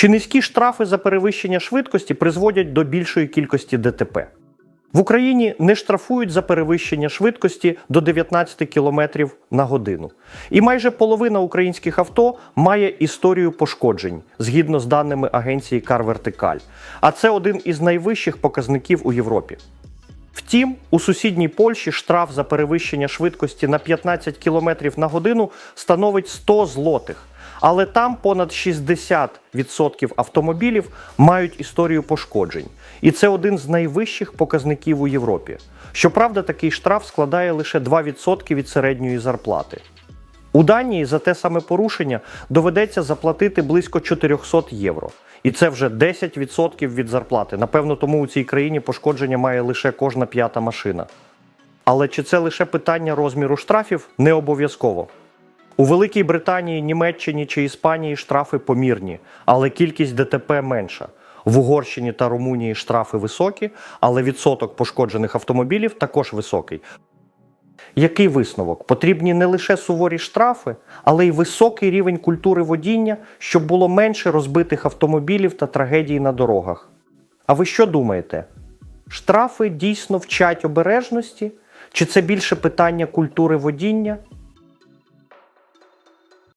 Чи низькі штрафи за перевищення швидкості призводять до більшої кількості ДТП? В Україні не штрафують за перевищення швидкості до 19 км на годину. І майже половина українських авто має історію пошкоджень згідно з даними агенції Car Vertical. А це один із найвищих показників у Європі. Втім, у сусідній Польщі штраф за перевищення швидкості на 15 км на годину становить 100 злотих. Але там понад 60% автомобілів мають історію пошкоджень. І це один з найвищих показників у Європі. Щоправда, такий штраф складає лише 2% від середньої зарплати. У Данії за те саме порушення доведеться заплатити близько 400 євро. І це вже 10% від зарплати. Напевно, тому у цій країні пошкодження має лише кожна п'ята машина. Але чи це лише питання розміру штрафів? Не обов'язково. У Великій Британії, Німеччині чи Іспанії штрафи помірні, але кількість ДТП менша. В Угорщині та Румунії штрафи високі, але відсоток пошкоджених автомобілів також високий. Який висновок? Потрібні не лише суворі штрафи, але й високий рівень культури водіння, щоб було менше розбитих автомобілів та трагедій на дорогах. А ви що думаєте? Штрафи дійсно вчать обережності? Чи це більше питання культури водіння?